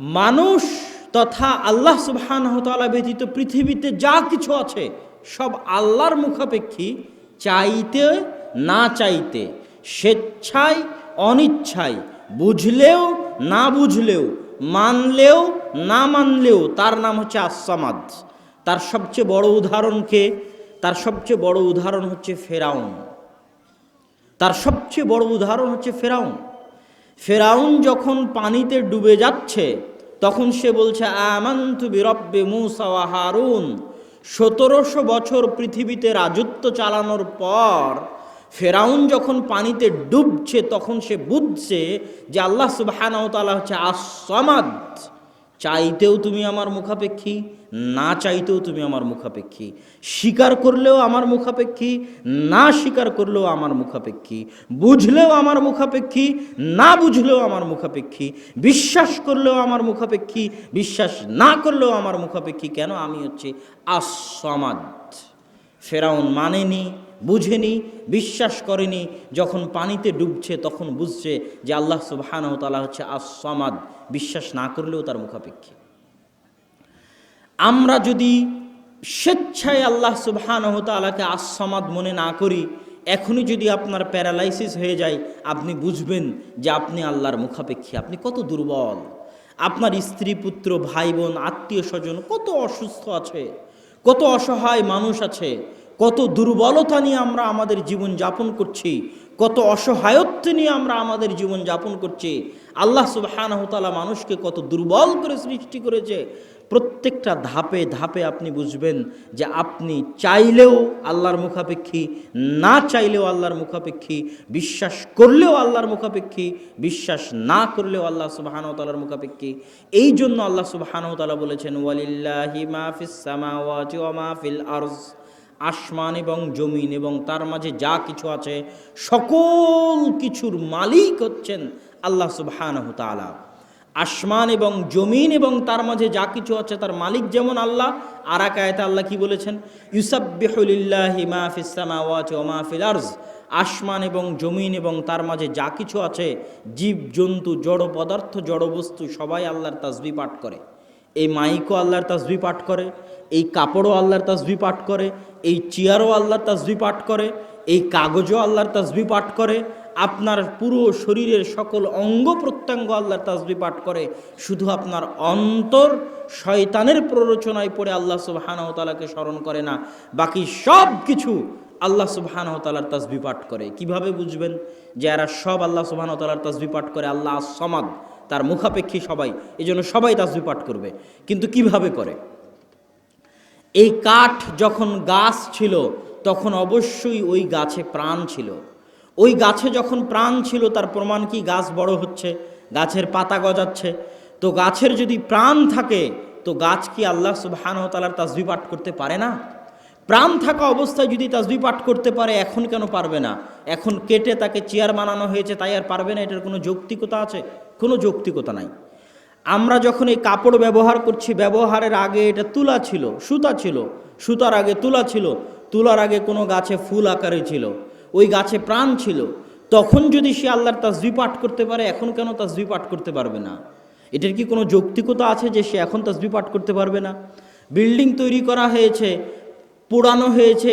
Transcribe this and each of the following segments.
মানুষ তথা আল্লাহ সুবহানহতালা ব্যতীত পৃথিবীতে যা কিছু আছে, সব আল্লাহর মুখাপেক্ষী, চাইতে না চাইতে, স্বেচ্ছায়, অনিচ্ছায়, বুঝলেও না বুঝলেও, মানলেও না মানলেও তার নাম হচ্ছে আসামাদ তার সবচেয়ে বড় উদাহরণকে তার সবচেয়ে বড় উদাহরণ হচ্ছে ফেরাউন। তার সবচেয়ে বড় উদাহরণ হচ্ছে ফেরাউন। ফেরাউন যখন পানিতে ডুবে যাচ্ছে তখন সে বলছে, আমান্তু বিরব্বে মুসা ওয়া হারুন। সতেরোশো বছর পৃথিবীতে রাজত্ব চালানোর পর ফেরাউন যখন পানিতে ডুবছে, তখন সে বুঝছে যে আল্লাহ সুবাহানাও তালা হচ্ছে আসমাদ চাইতেও তুমি আমার মুখাপেক্ষী, না চাইতেও তুমি আমার মুখাপেক্ষী। স্বীকার করলেও আমার মুখাপেক্ষী, না স্বীকার করলেও আমার মুখাপেক্ষী। বুঝলেও আমার মুখাপেক্ষী, না বুঝলেও আমার মুখাপেক্ষী। বিশ্বাস করলেও আমার মুখাপেক্ষী, বিশ্বাস না করলেও আমার মুখাপেক্ষী। কেন? আমি হচ্ছে আসমাদ ফেরাউন মানেনি বুঝেনি, বিশ্বাস করেনি, যখন পানিতে ডুবছে তখন বুঝছে যে আল্লাহ সুবহানাহু তাআলা হচ্ছে আসমাদ বিশ্বাস না করলেও তার মুখাপেক্ষী। আমরা যদি স্বেচ্ছায় আল্লাহ সুবহানাহু তাআলাকে আসমাদ মনে না করি, এখনই যদি আপনার প্যারালাইসিস হয়ে যায়, আপনি বুঝবেন যে আপনি আল্লাহর মুখাপেক্ষী, আপনি কত দুর্বল। আপনার স্ত্রী, পুত্র, ভাই, বোন আত্মীয় স্বজন কত অসুস্থ আছে, কত অসহায় মানুষ আছে কত দুর্বলতা নিয়ে আমরা আমাদের জীবন যাপন করছি, কত অসহায়ত্ব নিয়ে আমরা আমাদের জীবন যাপন করছি, আল্লাহ সুবহানাহু তাআলা মানুষকে কত দুর্বল করে সৃষ্টি করেছে। প্রত্যেকটা ধাপে ধাপে আপনি বুঝবেন যে আপনি চাইলেও আল্লাহর মুখাপেক্ষী, না চাইলেও আল্লাহর মুখাপেক্ষী, বিশ্বাস করলেও আল্লাহর মুখাপেক্ষী, বিশ্বাস না করলেও আল্লাহ সুবহানাহু তাআলার মুখাপেক্ষী। এই জন্য আল্লাহ সুবহানাহু তাআলা বলেছেন, ওয়ালিল্লাহি মা ফিস সামাওয়াতি আসমান এবং জমিন এবং তার মাঝে যা কিছু আছে, সকল কিছুর মালিক হচ্ছেন আল্লাহ সুবহানাহু আসমান এবং জমিন এবং তার মাঝে যা কিছু আছে, তার মালিক যেমন আল্লাহ আর এক আয়াতে আল্লাহ কি বলেছেন? ফিল আরজ। আসমান এবং জমিন এবং তার মাঝে যা কিছু আছে, জীব, জন্তু, জড় পদার্থ, জড় বস্তু সবাই আল্লাহর তাসবি পাঠ করে। এই মাইকও আল্লাহর তাসবি পাঠ করে, এই কাপড়ও আল্লাহর তাসবি পাঠ করে, এই চেয়ারও আল্লাহর তাসবি পাঠ করে, এই কাগজও আল্লাহর তাসবি পাঠ করে, আপনার পুরো শরীরের সকল অঙ্গ প্রত্যঙ্গ আল্লাহর তাসবি পাঠ করে, শুধু আপনার অন্তর শয়তানের প্ররোচনায় পড়ে আল্লাহ সুবহানাহু তাআলাকে স্মরণ করে না, বাকি সব কিছু আল্লাহ সুবহানাহু তাআলার তাসবি পাঠ করে। কীভাবে বুঝবেন? যে এরা সব আল্লাহ সুবহানাহু তাআলার তাসবি পাঠ করে, আল্লাহ সমাদ তার মুখাপেক্ষী সবাই এই জন্য সবাই তাসবি পাঠ করবে। কিন্তু কীভাবে করে? এই কাঠ যখন গাছ ছিল, তখন অবশ্যই ওই গাছে প্রাণ ছিল। ওই গাছে যখন প্রাণ ছিল, তার প্রমাণ কি? গাছ বড় হচ্ছে, গাছের পাতা গজাচ্ছে। তো গাছের যদি প্রাণ থাকে, তো গাছ কি আল্লাহ সুবহানাহু তাআলার তাসবি পাঠ করতে পারে না? প্রাণ থাকা অবস্থায় যদি তাসবি পাঠ করতে পারে, এখন কেন পারবে না? এখন কেটে তাকে চেয়ার বানানো হয়েছে, তাই আর পারবে না? এটার কোনো যৌক্তিকতা আছে? কোনো যৌক্তিকতা নাই। আমরা যখন এই কাপড় ব্যবহার করছি, ব্যবহারের আগে এটা তুলা ছিল, সুতা ছিল, সুতার আগে তুলা ছিল, তুলার আগে কোনো গাছে ফুল আকারে ছিল, ওই গাছে প্রাণ ছিল, তখন যদি সে আল্লাহর তাসবি পাঠ করতে পারে, এখন কেন তাসবি পাঠ করতে পারবে না? এটার কি কোনো যৌক্তিকতা আছে যে সে এখন তাসবি পাঠ করতে পারবে না? বিল্ডিং তৈরি করা হয়েছে, পোড়ানো হয়েছে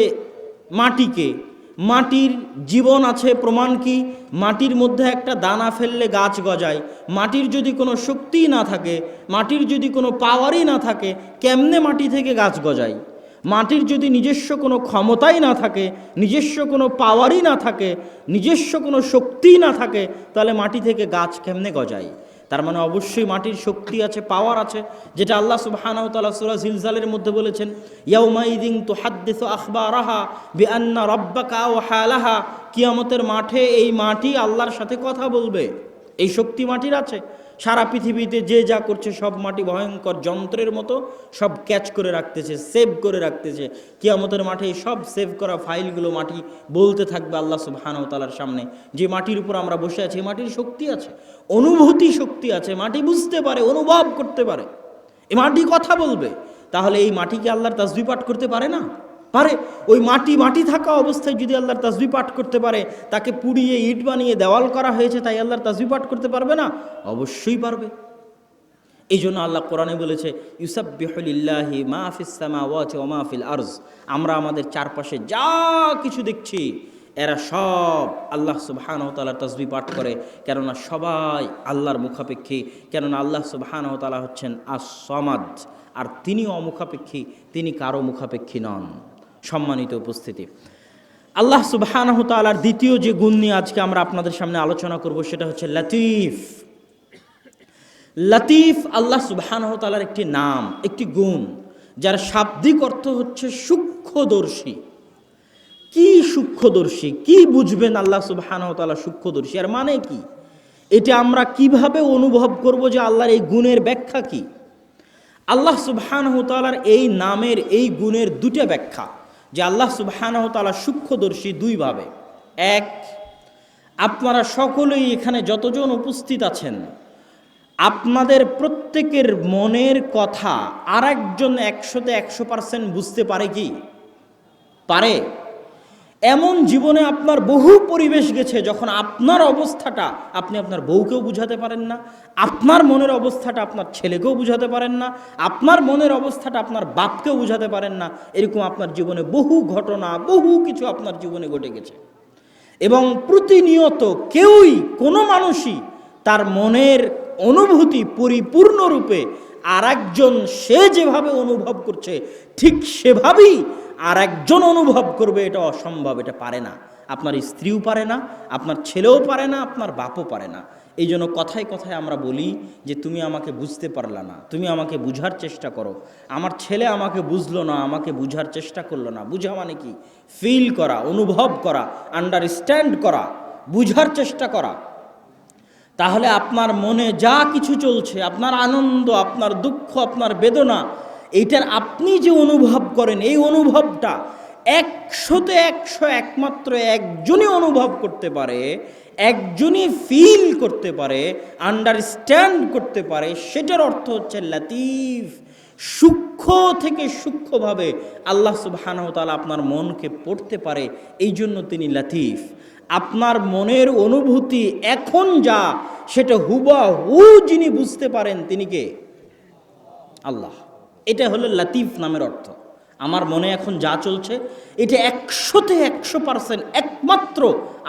মাটিকে মাটির জীবন আছে প্রমাণ কি? মাটির মধ্যে একটা দানা ফেললে গাছ গজায়। মাটির যদি কোনো শক্তি না থাকে, মাটির যদি কোনো পাওয়ারই না থাকে, কেমনে মাটি থেকে গাছ গজায়? মাটির যদি নিজস্ব কোনো ক্ষমতাই না থাকে, নিজস্ব কোনো পাওয়ারই না থাকে, নিজস্ব কোনো শক্তিই না থাকে, তাহলে মাটি থেকে গাছ কেমনে গজায়? তার মানে অবশ্যই মাটির শক্তি আছে পাওয়ার আছে, যেটা আল্লাহ সুবহানাহু তাআলা সূরা জিলজালের মধ্যে বলেছেন আ রাহা আখবারাহা রব্বা কা ও হালাহা কিয়ামতের মাঠে এই মাটি আল্লাহর সাথে কথা বলবে। এই শক্তি মাটির আছে। সারা পৃথিবীতে যে যা করছে সব মাটি ভয়ঙ্কর যন্ত্রের মতো সব ক্যাচ করে রাখতেছে, সেভ করে রাখতেছে। কিয়ামতের মাঠে সব সেভ করা ফাইলগুলো মাটি বলতে থাকবে আল্লাহ সুবহানাহু তাআলার সামনে। যে মাটির উপর আমরা বসে আছি, মাটির শক্তি আছে, অনুভূতি শক্তি আছে, মাটি বুঝতে পারে, অনুভব করতে পারে। এ মাটি কথা বলবে, তাহলে এই মাটিকে আল্লাহর তাসবি পাঠ করতে পারে না? পারে। ওই মাটি মাটি থাকা অবস্থায় যদি আল্লাহর তাসবি পাঠ করতে পারে, তাকে পুড়িয়ে ইট বানিয়ে দেওয়াল করা হয়েছে, তাই আল্লাহর তাসবি পাঠ করতে পারবে না? অবশ্যই পারবে। এই জন্য আল্লাহ কোরআনে বলেছে ইউসাবিহুলিল্লাহি মাহফিস সামাওয়াতি ওয়া মাহফিল আরজ। আমরা আমাদের চারপাশে যা কিছু দেখছি, এরা সব আল্লাহ সুবহানাহু তাআলা তসবি পাঠ করে, কেননা সবাই আল্লাহর মুখাপেক্ষী, কেননা আল্লাহ সুবহানাহু তাআলা হচ্ছেন আস-সমাদ। আর তিনি অমুখাপেক্ষী, তিনি কারও মুখাপেক্ষী নন। সম্মানিত উপস্থিতি। আল্লাহ সুবহানাহু তাআলার দ্বিতীয় যে গুণ নিয়ে আজকে আমরা আপনাদের সামনে আলোচনা করব সেটা হচ্ছে লতিফ। লতিফ আল্লাহ সুবহানাহু তাআলার একটি নাম, একটি গুণ, যার শাব্দিক অর্থ হচ্ছে সূক্ষ্মদর্শী। কি সূক্ষ্মদর্শী? কি বুঝবেন আল্লাহ সুবহানাহু তাআলা সূক্ষ্মদর্শী? আর মানে কি? এটা আমরা কীভাবে অনুভব করব যে আল্লাহর এই গুণের ব্যাখ্যা কি? আল্লাহ সুবহানাহু তাআলার এই নামের, এই গুণের দুটো ব্যাখ্যা। যে আল্লাহ সুবহানাহু তালা সূক্ষ্মদর্শী দুইভাবে। এক, আপনারা সকলেই এখানে যতজন উপস্থিত আছেন, আপনাদের প্রত্যেকের মনের কথা আর একজন একশোতে একশো পারসেন্ট বুঝতে পারে কি? পারে। এমন জীবনে আপনার বহু পরিবেশ গেছে যখন আপনার অবস্থাটা আপনি আপনার বউকেও বুঝাতে পারেন না, আপনার মনের অবস্থাটা আপনার ছেলেকেও বুঝাতে পারেন না, আপনার মনের অবস্থাটা আপনার বাপকেও বুঝাতে পারেন না, এরকম আপনার জীবনে বহু ঘটনা, বহু কিছু আপনার জীবনে ঘটে গেছে। এবং প্রতিনিয়ত কেউই, কোনো মানুষই তার মনের অনুভূতি পরিপূর্ণরূপে আর একজন সে যেভাবে অনুভব করছে, ঠিক সেভাবেই আর একজন অনুভব করবে এটা অসম্ভব, এটা পারে না। আপনার স্ত্রীও পারে না, আপনার ছেলেও পারে না, আপনার বাপও পারে না। এই জন্য কথায় কথায় আমরা বলি যে, তুমি আমাকে বুঝতে পারলা না, তুমি আমাকে বুঝার চেষ্টা করো। আমার ছেলে আমাকে বুঝলো না, আমাকে বুঝার চেষ্টা করল না। বুঝা মানে কি? ফিল করা, অনুভব করা আন্ডারস্ট্যান্ড করা, বুঝার চেষ্টা করা। তাহলে আপনার মনে যা কিছু চলছে, আপনার আনন্দ, আপনার দুঃখ, আপনার বেদনা, এইটার আপনি যে অনুভব করেন, এই অনুভবটা একশোতে একশো একমাত্র একজনই অনুভব করতে পারে, একজনই ফিল করতে পারে আন্ডারস্ট্যান্ড করতে পারে, সেটার অর্থ হচ্ছে লাতিফ সূক্ষ্ম থেকে সূক্ষ্মভাবে আল্লাহ সুবহানাহু তাআলা আপনার মনকে পড়তে পারে, এই জন্য তিনি লাতিফ আপনার মনের অনুভূতি এখন যা, সেটা হুবা হু যিনি বুঝতে পারেন তিনি কে? আল্লাহ। এটা হলো লাতিফ নামের অর্থ। আমার মনে এখন যা চলছে, এটা একশোতে একশো পার্সেন্ট একমাত্র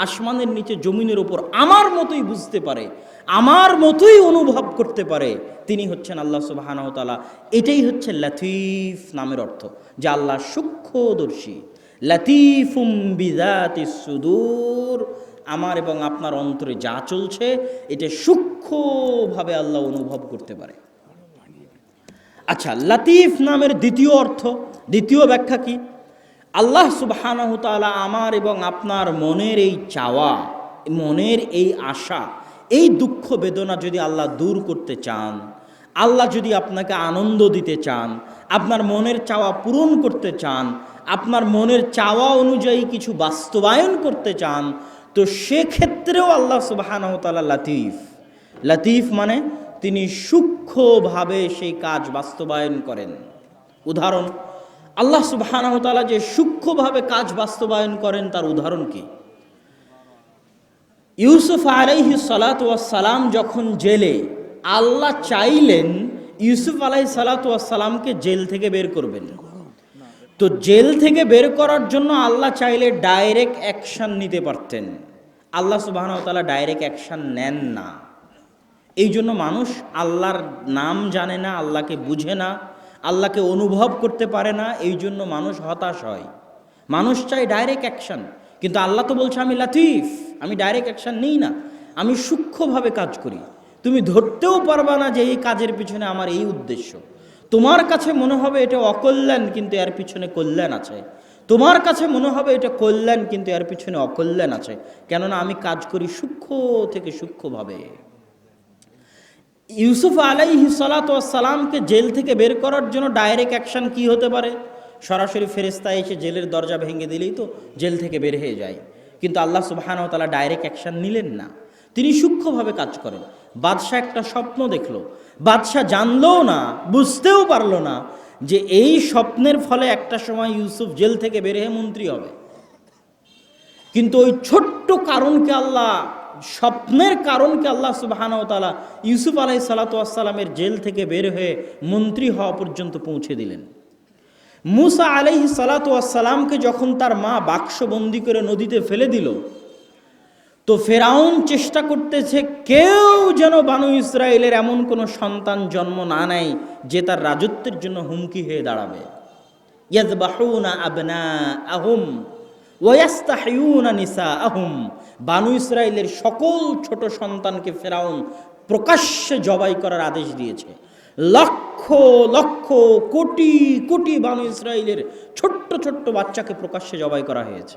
আসমানের নিচে জমিনের ওপর আমার মতোই বুঝতে পারে, আমার মতোই অনুভব করতে পারে, তিনি হচ্ছেন আল্লাহ সুবাহানাহ তালা এটাই হচ্ছে লাতিফ নামের অর্থ, যা আল্লাহ সূক্ষ্মদর্শী। লাতিফুম বিদাতি সুদূর, আমার এবং আপনার অন্তরে যা চলছে, এটা সূক্ষ্মভাবে আল্লাহ অনুভব করতে পারে। আচ্ছা লাতিফ নামের দ্বিতীয় অর্থ, দ্বিতীয় ব্যাখ্যা কি? আল্লাহ তাআলা আমার এবং আপনার মনের এই চাওয়া, মনের এই আশা, এই দুঃখ বেদনা যদি আল্লাহ দূর করতে চান, আল্লাহ যদি আপনাকে আনন্দ দিতে চান, আপনার মনের চাওয়া পূরণ করতে চান, আপনার মনের চাওয়া অনুযায়ী কিছু বাস্তবায়ন করতে চান, তো সেক্ষেত্রেও আল্লাহ সুবহানাহু তাআলা লাতিফ। লাতিফ মানে তিনি সূক্ষ্মভাবে সেই কাজ বাস্তবায়ন করেন। উদাহরণ, আল্লাহ তাআলা যে সূক্ষ্মভাবে কাজ বাস্তবায়ন করেন তার উদাহরণ কি? ইউসুফ আলাইহি সালাতু সালাম যখন জেলে, আল্লাহ চাইলেন ইউসুফ আলাই সালাতু সালামকে জেল থেকে বের করবেন। তো জেল থেকে বের করার জন্য আল্লাহ চাইলে ডাইরেক্ট অ্যাকশন নিতে পারতেন। আল্লাহ তাআলা ডাইরেক্ট অ্যাকশন নেন না। এই জন্য মানুষ আল্লাহর নাম জানে না, আল্লাহকে বুঝে না, আল্লাহকে অনুভব করতে পারে না, এই জন্য মানুষ হতাশ হয়। মানুষ চাই ডাইরেক্ট অ্যাকশন কিন্তু আল্লাহ তো বলছে, আমি লাতিফ, আমি ডাইরেক্ট অ্যাকশন নিই না, আমি সূক্ষ্মভাবে কাজ করি। তুমি ধরতেও পারবা না যে এই কাজের পিছনে আমার এই উদ্দেশ্য। তোমার কাছে মনে হবে এটা অকল্যাণ, কিন্তু এর পিছনে কল্যাণ আছে। তোমার কাছে মনে হবে এটা কল্যাণ, কিন্তু এর পিছনে অকল্যাণ আছে। কেননা আমি কাজ করি সূক্ষ্ম থেকে সূক্ষ্মভাবে। ইউসুফ আলাইহি সালামকে জেল থেকে বের করার জন্য ডাইরেক্ট অ্যাকশন কি হতে পারে? সরাসরি ফেরেস্তা এসে জেলের দরজা ভেঙে দিলেই তো জেল থেকে বের হয়ে যায়। কিন্তু আল্লাহ সুবাহান তালা ডাইরেক্ট অ্যাকশন নিলেন না। তিনি সূক্ষ্মভাবে কাজ করেন। বাদশাহ একটা স্বপ্ন দেখল। বাদশাহ জানলেও না, বুঝতেও পারল না যে এই স্বপ্নের ফলে একটা সময় ইউসুফ জেল থেকে বের হয়ে মন্ত্রী হবে। কিন্তু ওই ছোট্ট কারণকে আল্লাহ স্বপ্নের কারণকে আল্লাহ সুবাহানাও তালা ইউসুফ আলাই সালাতামের জেল থেকে বের হয়ে মন্ত্রী হওয়া পর্যন্ত পৌঁছে দিলেন। মুসা আলাইহি সালাতামকে যখন তার মা বাক্সবন্দি করে নদীতে ফেলে দিল, তো ফেরাউন চেষ্টা করতেছে কেউ যেন বানু ইসরায়েলের এমন কোনো সন্তান জন্ম না নেয় যে তার রাজত্বের জন্য হুমকি হয়ে দাঁড়াবে। ইয়াজবাহুনা আবনা আহুম ওয়াস্তাহিউনা নিসা আহুম বানু ইসরায়েলের সকল ছোট সন্তানকে ফেরাউন প্রকাশ্যে জবাই করার আদেশ দিয়েছে। লক্ষ লক্ষ, কোটি কোটি বানু ইসরায়েলের ছোট্ট ছোট্ট বাচ্চাকে প্রকাশ্যে জবাই করা হয়েছে।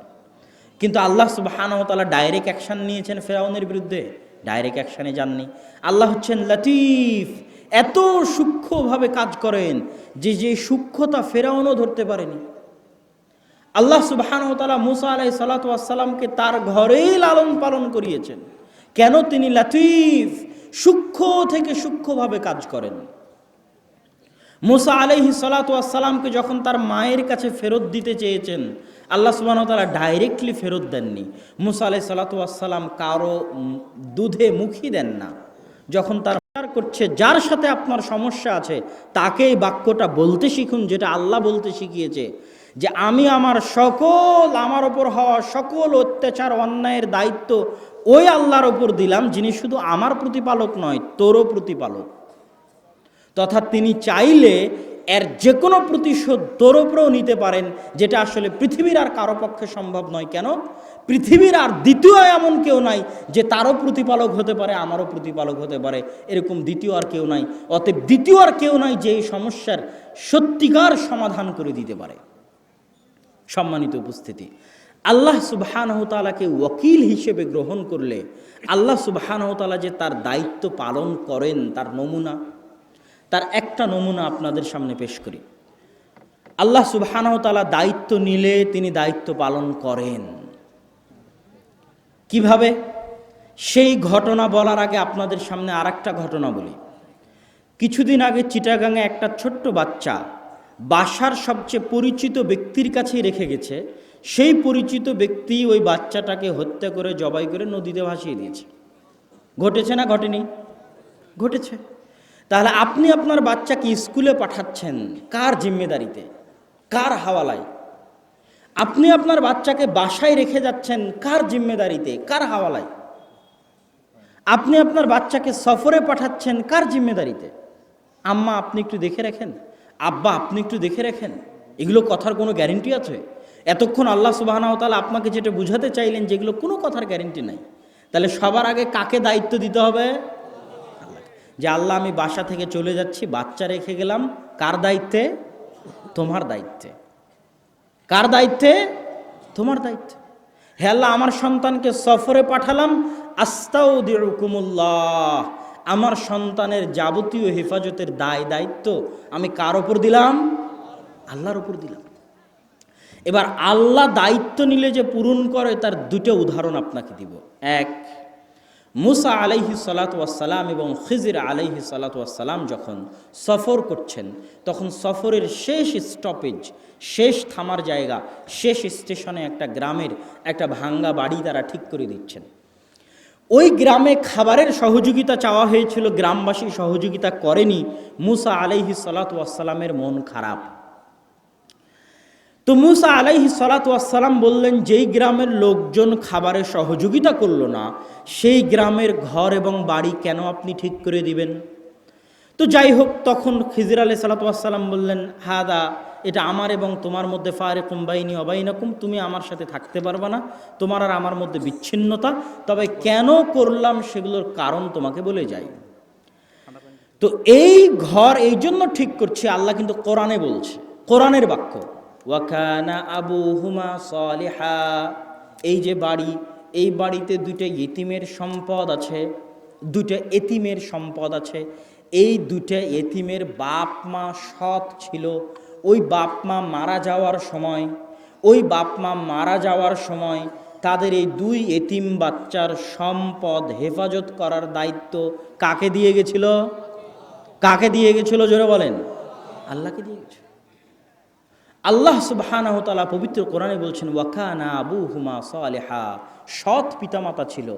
কিন্তু আল্লাহ সুবাহানতালা ডাইরেক্ট অ্যাকশান নিয়েছেন ফেরাউনের বিরুদ্ধে। ডাইরেক্ট অ্যাকশানে যাননি। আল্লাহ হচ্ছেন লতিফ। এত সূক্ষ্মভাবে কাজ করেন যে যে সূক্ষ্মতা ফেরাউনও ধরতে পারেনি। আল্লাহ সুবাহানতালা মুসা আলাই সালাতামকে তার ঘরেই লালন পালন করিয়েছেন। কেন তিনি লাতিফ, সূক্ষ্ম থেকে সূক্ষ্মভাবে কাজ করেন। মুসা আলহি সালাতামকে যখন তার মায়ের কাছে ফেরত দিতে চেয়েছেন, আল্লাহ সুবাহ তারা ডাইরেক্টলি ফেরত দেননি। মুসা আলাই সালাতাম কারও দুধে মুখই দেন না। যখন তার করছে, যার সাথে আপনার সমস্যা আছে তাকে এই বাক্যটা বলতে শিখুন, যেটা আল্লাহ বলতে শিখিয়েছে। যে আমি আমার সকল, আমার ওপর হওয়া সকল অত্যাচার, অন্যায়ের দায়িত্ব ওই আল্লাহর ওপর দিলাম, যিনি শুধু আমার প্রতিপালক নয়, তোরও প্রতিপালক। তথা তিনি চাইলে এর যে কোনো প্রতিশোধ তোর ওপরেও নিতে পারেন, যেটা আসলে পৃথিবীর আর কারও পক্ষে সম্ভব নয়। কেন? পৃথিবীর আর দ্বিতীয় এমন কেউ নাই যে তারও প্রতিপালক হতে পারে, আমারও প্রতিপালক হতে পারে, এরকম দ্বিতীয় আর কেউ নাই। অতএব দ্বিতীয় আর কেউ নাই যে এই সমস্যার সত্যিকার সমাধান করে দিতে পারে। সম্মানিত উপস্থিতি। আল্লাহ সুবাহানহতালাকে ওকিল হিসেবে গ্রহণ করলে আল্লাহ সুবাহানহতালা যে তার দায়িত্ব পালন করেন, তার নমুনা, তার একটা নমুনা আপনাদের সামনে পেশ করি। আল্লাহ সুবাহানহতালা দায়িত্ব নিলে তিনি দায়িত্ব পালন করেন। কীভাবে? সেই ঘটনা বলার আগে আপনাদের সামনে আর ঘটনা বলি। কিছুদিন আগে চিটাগাঙে একটা ছোট্ট বাচ্চা বাসার সবচেয়ে পরিচিত ব্যক্তির কাছেই রেখে গেছে। সেই পরিচিত ব্যক্তি ওই বাচ্চাটাকে হত্যা করে জবাই করে নদীতে ভাসিয়ে দিয়েছে। ঘটেছে না ঘটেনি? ঘটেছে। তাহলে আপনি আপনার বাচ্চাকে স্কুলে পাঠাচ্ছেন কার জিম্মেদারিতে? কার হাওয়ালায়? আপনি আপনার বাচ্চাকে বাসায় রেখে যাচ্ছেন কার জিম্মেদারিতে? কার হাওয়ালায়? আপনি আপনার বাচ্চাকে সফরে পাঠাচ্ছেন কার জিম্মেদারিতে? আম্মা আপনি একটু দেখে রাখেন। আব্বা, আপনি একটু দেখে রাখেন। এগুলো কথার কোনো গ্যারেন্টি আছে? এতক্ষণ আল্লাহ সুবাহতাল আপনাকে যেটা বুঝাতে চাইলেন যেগুলো কোনো কথার গ্যারেন্টি নাই। তাহলে সবার আগে কাকে দায়িত্ব দিতে হবে? যে আল্লাহ, আমি বাসা থেকে চলে যাচ্ছি, বাচ্চা রেখে গেলাম, কার দায়িত্বে? তোমার দায়িত্বে। কার দায়িত্বে? তোমার দায়িত্বে। হে আল্লাহ, আমার সন্তানকে সফরে পাঠালাম। আস্তাও দিরকুমুল্লাহ আমার সন্তানের যাবতীয় হেফাজতের দায়, দায়িত্ব আমি কার ওপর দিলাম? আল্লাহর ওপর দিলাম। এবার আল্লাহ দায়িত্ব নিলে যে পূরণ করে, তার দুটো উদাহরণ আপনাকে দিব। এক, মুসা আলাইহি সালাতাম এবং খিজির আলাইহি সালাতাম যখন সফর করছেন, তখন সফরের শেষ স্টপেজ শেষ থামার জায়গা, শেষ স্টেশনে একটা গ্রামের একটা ভাঙ্গা বাড়ি তারা ঠিক করে দিচ্ছেন। ওই গ্রামে খাবারের সহযোগিতা চাওয়া হয়েছিল, গ্রামবাসী সহযোগিতা করেনি। মুসা আলাইহি সালাতামের মন খারাপ। তো মুসা আলাইহি সালাতাম বললেন, যেই গ্রামের লোকজন খাবারের সহযোগিতা করল না, সেই গ্রামের ঘর এবং বাড়ি কেন আপনি ঠিক করে দিবেন? তো যাই হোক তখন খিজির আলাই সালাতাম বললেন, হাদা, এটা আমার এবং তোমার মধ্যে ফারে কুম্বাইনি অবাইনাকুম তুমি আমার সাথে থাকতে পারবে না, তোমার আর আমার মধ্যে বিচ্ছিন্নতা, তবে কেন করলাম সেগুলোর কারণ তোমাকে বলে যাই। তো এই ঘর এই জন্য ঠিক করছি, আল্লাহ কিন্তু কোরআনে বলছে, কোরআনের বাক্য ওয়াকানা আবু হুমা সলিহা এই যে বাড়ি, এই বাড়িতে দুইটা ইতিমের সম্পদ আছে, দুইটা এতিমের সম্পদ আছে এই দুইটা এতিমের বাপ মা সৎ ছিল। ওই বাপ মা মারা যাওয়ার সময়, ওই বাপ মা মারা যাওয়ার সময় তাদের এই দুই এতিম বাচ্চার সম্পদ হেফাজত করার দায়িত্ব কাকে দিয়ে গেছিল? কাকে দিয়ে গেছিল জোরে বলেন? আল্লাহকে দিয়ে গেছিল। আল্লাহ তাআলা পবিত্র কোরআনে বলছেন ওয়াকানা আবু হুমা সালেহা। সৎ পিতামাতা ছিল,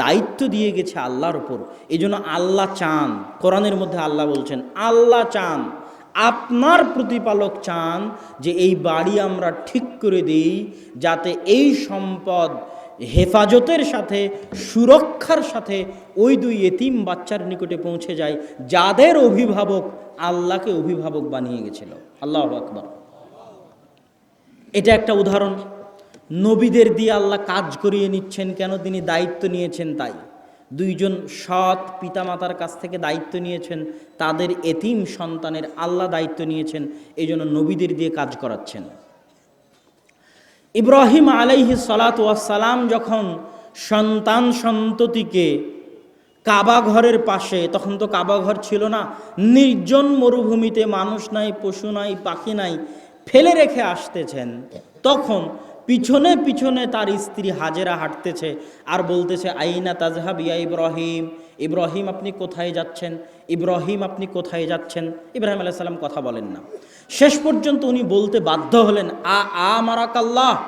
দায়িত্ব দিয়ে গেছে আল্লাহর ওপর এই জন্য আল্লাহ চান, কোরআনের মধ্যে আল্লাহ বলছেন, আল্লাহ চান, আপনার প্রতিপালক চান যে এই বাড়ি আমরা ঠিক করে দিই, যাতে এই সম্পদ হেফাজতের সাথে, সুরক্ষার সাথে ওই দুই এতিম বাচ্চার নিকটে পৌঁছে যায়, যাদের অভিভাবক আল্লাহকে অভিভাবক বানিয়ে গেছিল। আল্লাহ আকবর। এটা একটা উদাহরণ। নবীদের দিয়ে আল্লাহ কাজ করিয়ে নিচ্ছেন কেন? তিনি দায়িত্ব নিয়েছেন তাই। দুইজন সৎ পিতামাতার কাছ থেকে দায়িত্ব নিয়েছেন, তাদের এতিম সন্তানের আল্লাহ দায়িত্ব নিয়েছেন এই জন্য নবীদের দিয়ে কাজ করাচ্ছেন। ইব্রাহিম আলাইহি সালাম যখন সন্তান সন্ততিকে কাবা ঘরের পাশে, তখন তো কাবা ঘর ছিল না, নির্জন মরুভূমিতে মানুষ নাই, পশু নাই, পাখি নাই, ফেলে রেখে আসতেছেন, তখন পিছনে পিছনে তার স্ত্রী হাজেরা হাঁটতেছে আর বলতেছে, আইনা তাজহাব ইয়া ইব্রাহিম। ইব্রাহিম, আপনি কোথায় যাচ্ছেন? ইব্রাহিম, আপনি কোথায় যাচ্ছেন? ইব্রাহিম আলাইহিস সালাম কথা বলেন না। শেষ পর্যন্ত উনি বলতে বাধ্য হলেন, আ আ, মারাকাল্লাহ।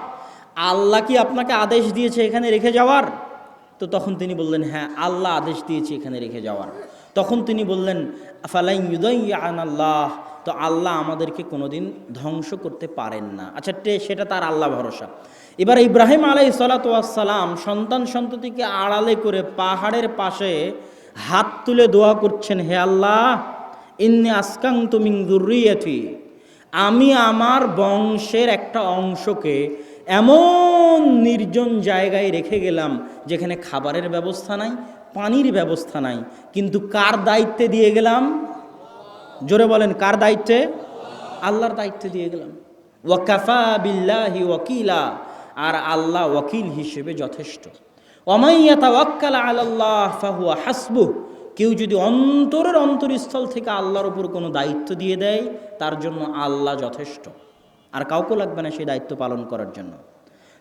আল্লাহ কি আপনাকে আদেশ দিয়েছে এখানে রেখে যাওয়ার? তো তখন তিনি বললেন হ্যাঁ আল্লাহ আদেশ দিয়েছে এখানে রেখে যাওয়ার। তখন তিনি বললেন ফালাইন আল্লাহ তো আল্লাহ আমাদেরকে কোনোদিন ধ্বংস করতে পারেন না। আচ্ছা সেটা তার আল্লাহ ভরসা। এবার ইব্রাহিম আলাই সালাতাম সন্তান সন্ততিকে আড়ালে করে পাহাড়ের পাশে হাত তুলে দোয়া করছেন, হে আল্লাহ, ইন্নি আসকাং তুমিং দুর্রিয়াথি আমি আমার বংশের একটা অংশকে এমন নির্জন জায়গায় রেখে গেলাম যেখানে খাবারের ব্যবস্থা নাই, পানির ব্যবস্থা নাই, কিন্তু কার দায়িত্বে দিয়ে গেলাম? জোরে বলেন, কার দায়িত্বে? আল্লাহর দায়িত্বে দিয়ে গেলাম। ওয়াকাফা বিল্লাহি ওয়াকিলা, আর আল্লাহ ওয়াকিল হিসেবে যথেষ্ট। অমাইয়াতা ওয়াক্কালা আল্লাহ ফাহুয়া হাসবু কেউ যদি অন্তরের অন্তরস্থল থেকে আল্লাহর উপর কোনো দায়িত্ব দিয়ে দেয়, তার জন্য আল্লাহ যথেষ্ট। আর কাউকে লাগবে না সেই দায়িত্ব পালন করার জন্য।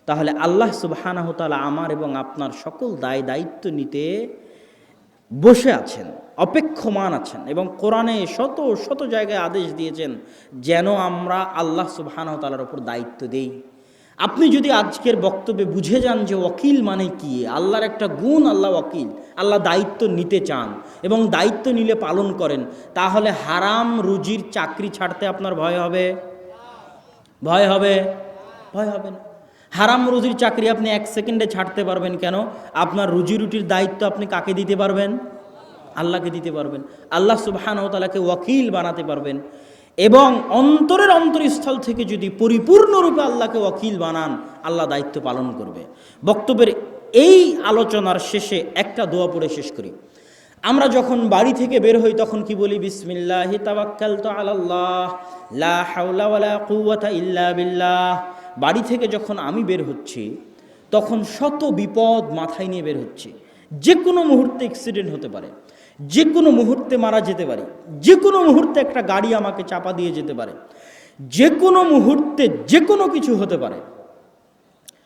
তাহলে আল্লাহ সুবহানাহ তাআলা আমার এবং আপনার সকল দায় দায়িত্ব নিতে বসে আছেন, অপেক্ষমান আছেন এবং কোরআনে শত শত জায়গায় আদেশ দিয়েছেন যেন আমরা আল্লাহ সুবহানাহ তাআলার উপর দায়িত্ব দেই। আপনি যদি আজকের বক্তব্যে বুঝে যান যে ওকিল মানে কি, আল্লাহর একটা গুণ আল্লাহ ওকিল আল্লাহ দায়িত্ব নিতে চান এবং দায়িত্ব নিলে পালন করেন, তাহলে হারাম রুজির চাকরি ছাড়তে আপনার ভয় হবে? ভয় হবে? ভয় হবে না। হারাম রুজির চাকরি আপনি এক সেকেন্ডে ছাড়তে পারবেন কেন? আপনার রুজি রুটির দায়িত্ব আপনি কাকে দিতে পারবেন? আল্লাহকে দিতে পারবেন। আল্লাহ সুবহান ও তালাকে ওয়াকিল বানাতে পারবেন। এবং অন্তরের অন্তরস্থল থেকে যদি পরিপূর্ণরূপে আল্লাহকে ওয়াকিল বানান, আল্লাহ দায়িত্ব পালন করবে। বক্তব্যের এই আলোচনার শেষে একটা দোয়া পড়ে শেষ করি। আমরা যখন বাড়ি থেকে বের হই, তখন কি বলি? বিসমিল্লাহি তাওয়াক্কালতু আলাল্লাহ, লা হাওলা ওয়ালা কুওয়াতা ইল্লা বিল্লাহ। বাড়ি থেকে যখন আমি বের হচ্ছি, তখন শত বিপদ মাথায় নিয়ে বের হচ্ছে। যে কোনো মুহূর্তে অ্যাক্সিডেন্ট হতে পারে। যে কোনো মুহূর্তে মারা যেতে পারে। যে কোনো মুহূর্তে একটা গাড়ি আমাকে চাপা দিয়ে যেতে পারে। যে কোনো মুহূর্তে যে কোনো কিছু হতে পারে।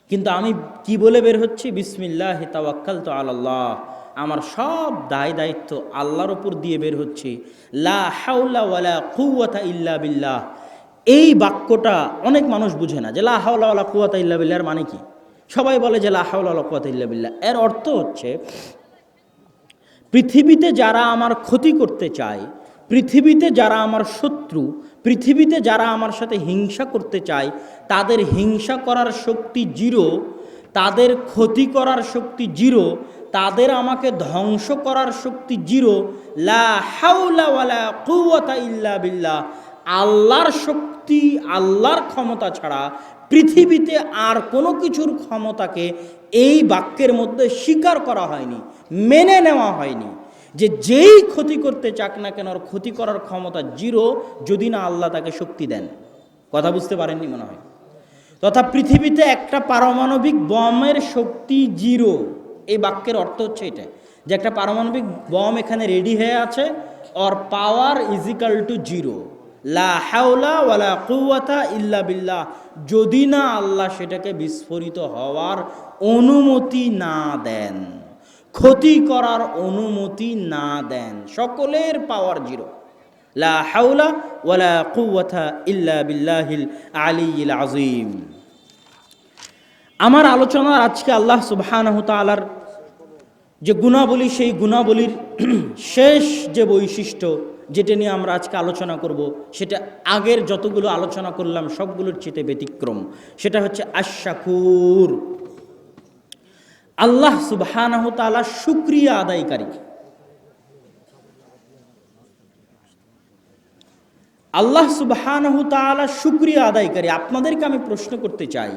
কিন্তু আমি কি বলে বের হচ্ছি? বিসমিল্লাহ তাওয়াক্কাল তো আল্লাহ আমার সব দায় দায়িত্ব আল্লাহর ওপর দিয়ে বের হচ্ছে। লা হাওলা ওয়ালা কুওয়াতা ইল্লা বিল্লাহ। এই বাক্যটা অনেক মানুষ বুঝে না, যে লা ওয়ালা কুওয়াতা ইল্লা বিল্লাহর মানে কি? সবাই বলে যে লা হাওলা ওয়ালা ইল্লা বিল্লাহ, এর অর্থ হচ্ছে, পৃথিবীতে যারা আমার ক্ষতি করতে চায়, পৃথিবীতে যারা আমার শত্রু, পৃথিবীতে যারা আমার সাথে হিংসা করতে চায়, তাদের হিংসা করার শক্তি জিরো, তাদের ক্ষতি করার শক্তি জিরো, তাদের আমাকে ধ্বংস করার শক্তি জিরো, লা হাউলা ওয়ালা কুওয়াতা ইল্লা বিল্লাহ আল্লাহর শক্তি, আল্লাহর ক্ষমতা ছাড়া পৃথিবীতে আর কোনো কিছুর ক্ষমতাকে এই বাক্যের মধ্যে স্বীকার করা হয়নি, মেনে নেওয়া হয়নি যে যেই ক্ষতি করতে চাক না কেন ক্ষতি করার ক্ষমতা জিরো যদি না আল্লাহ তাকে শক্তি দেন। কথা বুঝতে পারেননি মনে হয়? তথা পৃথিবীতে একটা পারমাণবিক বমের শক্তি জিরো। এই বাক্যের অর্থ হচ্ছে এটা, যে একটা পারমাণবিক বম এখানে রেডি হয়ে আছে or power equal to zero লা হাওলা ওয়ালা কুওয়াতা ইল্লা বিল্লাহ। যদি না আল্লাহ সেটাকে বিস্ফোরিত হওয়ার অনুমতি না দেন, ক্ষতি করার অনুমতি না দেন, সকলের পাওয়ার জিরো। লা হাওলা ওয়ালা কুওয়াতা ইল্লা বিল্লাহিল আলিয়িল আযীম। আমার আলোচনার আজকে আল্লাহ সুবহানাহু তাআলার যে গুণাবলী, সেই গুণাবলীর শেষ যে বৈশিষ্ট্য যেটা নিয়ে আমরা আজকে আলোচনা করব, সেটা আগের যতগুলো আলোচনা করলাম, সবগুলোর চেতে ব্যতিক্রম। সেটা হচ্ছে আশাকুর আল্লাহ সুবহানাহ তাআলা শুক্রিয়া আদায়কারী। আল্লাহ সুবহানাহু তাআলা শুক্রিয়া আদায়কারী। আপনাদেরকে আমি প্রশ্ন করতে চাই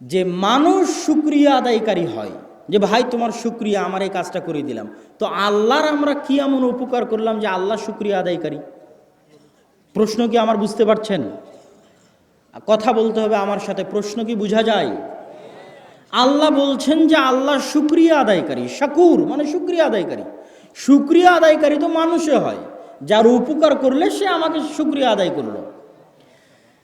যে, মানুষ শুক্রিয়া আদায়কারী হয়? যে ভাই, তোমার শুক্রিয়া, আমার এই কাজটা করে দিলাম। তো আল্লাহর আমরা কি এমন উপকার করলাম যে আল্লাহ শুক্রিয়া আদায়কারী? প্রশ্ন কি আমার বুঝতে পারছেন? কথা বলতে হবে আমার সাথে, প্রশ্ন কি বোঝা যায়? আল্লাহ বলছেন যে আল্লাহ শুক্রিয়া আদায়কারী, শাকুর মানে শুক্রিয়া আদায়কারী। শুক্রিয়া আদায়কারী তো মানুষে হয়, যার উপকার করলে সে আমাকে শুক্রিয়া আদায় করল।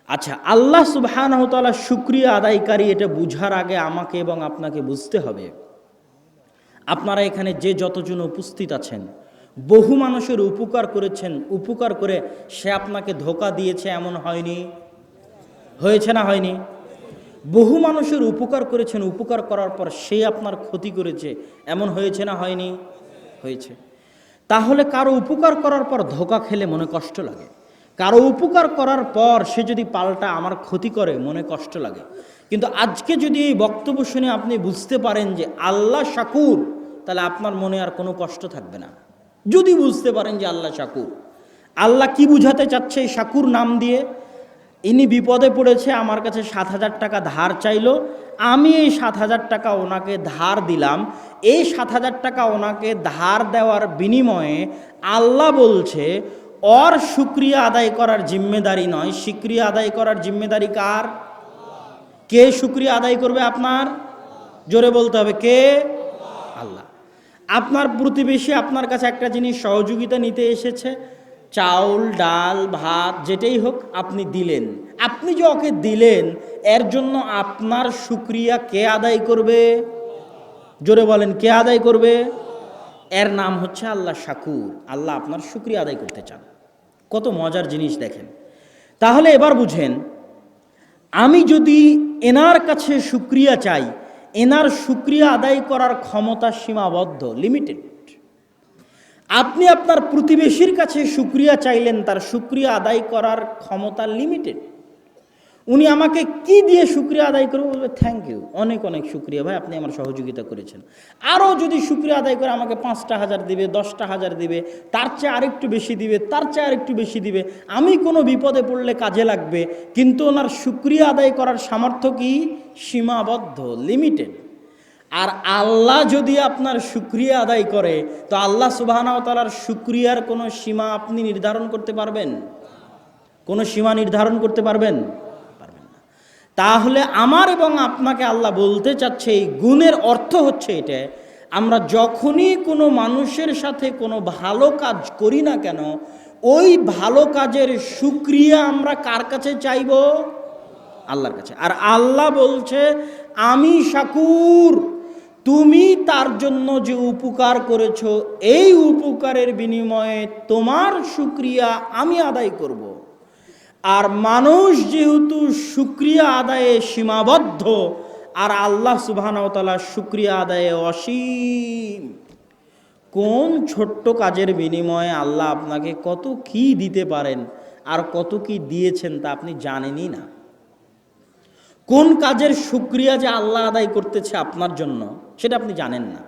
আচ্ছা আল্লাহ সুবাহানহতালা শুক্রিয়া আদায়কারী এটা বুঝার আগে আমাকে এবং আপনাকে বুঝতে হবে। আপনারা এখানে যে যতজন উপস্থিত আছেন, বহু মানুষের উপকার করেছেন, উপকার করে সে আপনাকে ধোকা দিয়েছে, এমন হয়নি? হয়েছে না হয়নি? বহু মানুষের উপকার করেছেন, উপকার করার পর সে আপনার ক্ষতি করেছে, এমন হয়েছে না হয়নি? হয়েছে। তাহলে কারও উপকার করার পর ধোকা খেলে মনে কষ্ট লাগে। কারও উপকার করার পর সে যদি পাল্টা আমার ক্ষতি করে, মনে কষ্ট লাগে। কিন্তু আজকে যদি এই বক্তব্য শুনে আপনি বুঝতে পারেন যে আল্লাহ শাকুর তাহলে আপনার মনে আর কোনো কষ্ট থাকবে না। যদি বুঝতে পারেন যে আল্লাহ শাকুর আল্লাহ কি বুঝাতে চাচ্ছে এই শাকুর নাম দিয়ে? ইনি বিপদে পড়েছে, আমার কাছে সাত হাজার টাকা ধার চাইলো। আমি এই সাত হাজার টাকা ওনাকে ধার দিলাম। এই সাত হাজার টাকা ওনাকে ধার দেওয়ার বিনিময়ে আল্লাহ বলছে, অর শুক্রিয়া আদায় করার জিম্মেদারি নয়। শুক্রিয়া আদায় করার জিম্মেদারি কার? কে শুক্রিয়া আদায় করবে আপনার? জোরে বলতে হবে, কে? আপনার প্রতিবেশী আপনার কাছে একটা জিনিস সহযোগিতা নিতে এসেছে। চাউল, ডাল, ভাত, যেটাই হোক আপনি দিলেন। আপনি যে ওকে দিলেন, এর জন্য আপনার শুক্রিয়া কে আদায় করবে? জোরে বলেন, কে আদায় করবে? এর নাম হচ্ছে আল্লাহ শাকুর। আল্লাহ আপনার শুক্রিয়া আদায় করতে চান। কত মজার জিনিস দেখেন। তাহলে এবার বুঝেন, আমি যদি এনার কাছে শুক্রিয়া চাই এনার শুক্রিয়া আদায় করার ক্ষমতা সীমাবদ্ধ লিমিটেড আপনি আপনার প্রতিবেশীর কাছে শুক্রিয়া চাইলেন, তার শুক্রিয়া আদায় করার ক্ষমতা লিমিটেড উনি আমাকে কি দিয়ে শুক্রিয়া আদায় করবে বলবে থ্যাংক ইউ অনেক অনেক শুক্রিয়া ভাই, আপনি আমার সহযোগিতা করেছেন। আরও যদি শুক্রিয়া আদায় করে আমাকে পাঁচটা হাজার দিবে, দশটা হাজার দিবে, তার চেয়ে আরেকটু বেশি দিবে, তার চেয়ে আরেকটু বেশি দিবে, আমি কোনো বিপদে পড়লে কাজে লাগবে, কিন্তু ওনার শুক্রিয়া আদায় করার সামর্থ্য কি? সীমাবদ্ধ লিমিটেড আর আল্লাহ যদি আপনার শুক্রিয়া আদায় করে, তো আল্লাহ সুবাহানাওতালার শুক্রিয়ার কোনো সীমা আপনি নির্ধারণ করতে পারবেন? কোনো সীমা নির্ধারণ করতে পারবেন? পারবেন না। তাহলে আমার এবং আপনাকে আল্লাহ বলতে চাচ্ছে, এই গুণের অর্থ হচ্ছে এটা, আমরা যখনই কোনো মানুষের সাথে কোনো ভালো কাজ করি না কেন, ওই ভালো কাজের সুক্রিয়া আমরা কার কাছে চাইব? আল্লাহর কাছে আর আল্লাহ বলছে, আমি শাকুর, তুমি তার জন্য যে উপকার করেছ, এই উপকারের বিনিময়ে তোমার শুক্রিয়া আমি আদায় করব। আর মানুষ যেহেতু শুক্রিয়া আদায়ে সীমাবদ্ধ, আর আল্লাহ সুবাহানতালা শুক্রিয়া আদায়ে অসীম, কোন ছোট্ট কাজের বিনিময়ে আল্লাহ আপনাকে কত কি দিতে পারেন, আর কত কি দিয়েছেন তা আপনি জানেনই না কোন কাজের সুক্রিয়া যে আল্লাহ আদায় করতেছে আপনার জন্য, সেটা আপনি জানেন না।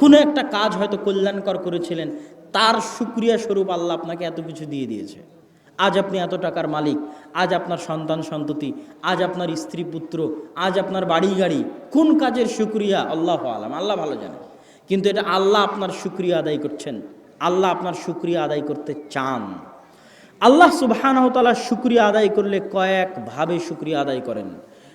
কোনো একটা কাজ হয়তো কল্যাণকর করেছিলেন, তার সুক্রিয়া স্বরূপ আল্লাহ আপনাকে এত কিছু দিয়ে দিয়েছে। আজ আপনি এত টাকার মালিক, আজ আপনার সন্তান সন্ততি, আজ আপনার স্ত্রী পুত্র, আজ আপনার বাড়ি গাড়ি, কোন কাজের সুক্রিয়া আল্লাহ আলাম, আল্লাহ ভালো জানে। কিন্তু এটা আল্লাহ আপনার সুক্রিয়া আদায় করছেন, আল্লাহ আপনার সুক্রিয়া আদায় করতে চান। আল্লাহ সুবাহানহতালা শুক্রিয়া আদায় করলে কয়েকভাবে শুক্রিয়া আদায় করেন।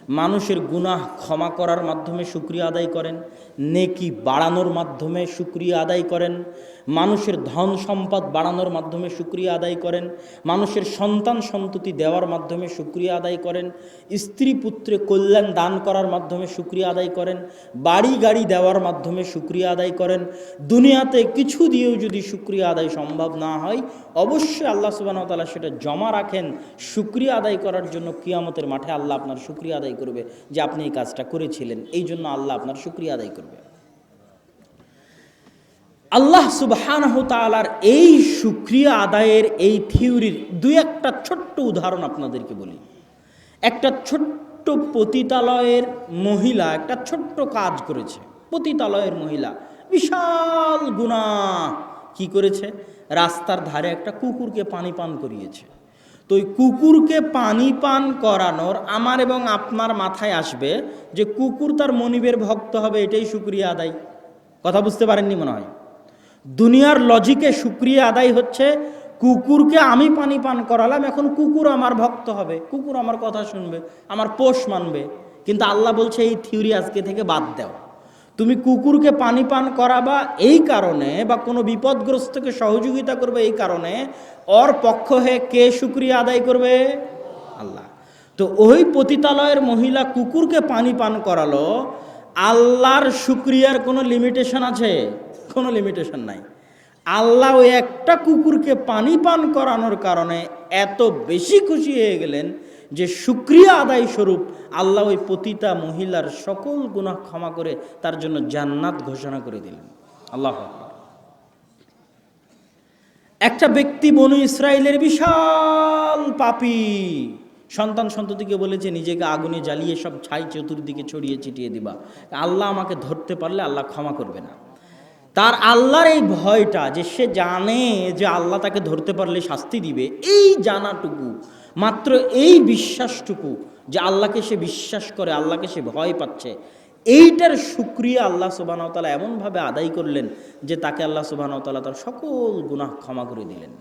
মানুষের গুনাহ ক্ষমা করার মাধ্যমে সুক্রিয়া আদায় করেন, নেকি বাড়ানোর মাধ্যমে সুক্রিয়া আদায় করেন, মানুষের ধন সম্পদ বাড়ানোর মাধ্যমে সুক্রিয়া আদায় করেন, মানুষের সন্তান সন্ততি দেওয়ার মাধ্যমে সুক্রিয়া আদায় করেন, স্ত্রী পুত্রে কল্যাণ দান করার মাধ্যমে সুক্রিয়া আদায় করেন, বাড়ি গাড়ি দেওয়ার মাধ্যমে সুক্রিয়া আদায় করেন, দুনিয়াতে কিছু দিয়েও যদি সুক্রিয়া আদায় সম্ভব না হয়, অবশ্যই আল্লাহ সুবাহ তালা সেটা জমা রাখেন সুক্রিয়া আদায় করার জন্য কিয়ামতের মাঠে আল্লাহ আপনার সুক্রিয়া আদায় করবে যে আপনি এই কাজটা করেছিলেন। এই জন্য আল্লাহ আপনার সুক্রিয়া আদায় করবে। আল্লাহ সুবহানাহ এই সুক্রিয়া আদায়ের এই থিওরির দুই একটা ছোট্ট উদাহরণ আপনাদেরকে বলি। একটা ছোট্ট পতিতালয়ের মহিলা একটা ছোট্ট কাজ করেছে। পতিতালয়ের মহিলা বিশাল গুণা কি করেছে? রাস্তার ধারে একটা কুকুরকে পানি পান করিয়েছে। তো ওই কুকুরকে পানি পান করানোর আমার এবং আপনার মাথায় আসবে যে কুকুর তার মনিবের ভক্ত হবে, এটাই সুক্রিয়া আদায়। কথা বুঝতে পারেননি মনে হয়? দুনিয়ার লজিকে সুক্রিয়া আদায় হচ্ছে, কুকুরকে আমি পানি পান করালাম, এখন কুকুর আমার ভক্ত হবে, কুকুর আমার কথা শুনবে, আমার পোষ মানবে। কিন্তু আল্লাহ বলছে, এই থিওরি আজকে থেকে বাদ দাও। তুমি কুকুরকে পানি পান করাবা এই কারণে বা কোনো বিপদগ্রস্তকে সহযোগিতা করবে এই কারণে ওর পক্ষ হয়ে কে সুক্রিয়া আদায় করবে? আল্লাহ। তো ওই পতিতালয়ের মহিলা কুকুরকে পানি পান করালো, আল্লাহর শুক্রিয়ার কোনো লিমিটেশন আছে? কোনো লিমিটেশন নাই। আল্লাহ ওই একটা কুকুরকে পানি পান করানোর কারণে এত বেশি খুশি হয়ে গেলেন যে শুক্রিয়া আদায় স্বরূপ আল্লাহ ওই পতিতা মহিলার সকল গুনাহ ক্ষমা করে তার জন্য জান্নাত ঘোষণা করে দিলেন। আল্লাহ একটা ব্যক্তি বনু ইসরায়েলের বিশাল পাপি সন্তান সন্ততিকে বলেছে নিজেকে আগুনে জ্বালিয়ে সব ছাই চতুর্দিকে ছড়িয়ে ছিটিয়ে দিবা। আল্লাহ আমাকে ধরতে পারলে আল্লাহ ক্ষমা করবে না। তার আল্লাহর এই ভয়টা যে সে জানে যে আল্লাহ তাকে ধরতে পারলে শাস্তি দিবে, এই জানাটুকু মাত্র এই বিশ্বাসটুকু যে আল্লাহকে সে বিশ্বাস করে, আল্লাহকে সে ভয় পাচ্ছে, এইটার সুক্রিয়া আল্লাহ সুবাহতালা এমনভাবে আদায় করলেন যে তাকে আল্লাহ সুবাহতালা তার সকল গুনাহ ক্ষমা করে দিলেন।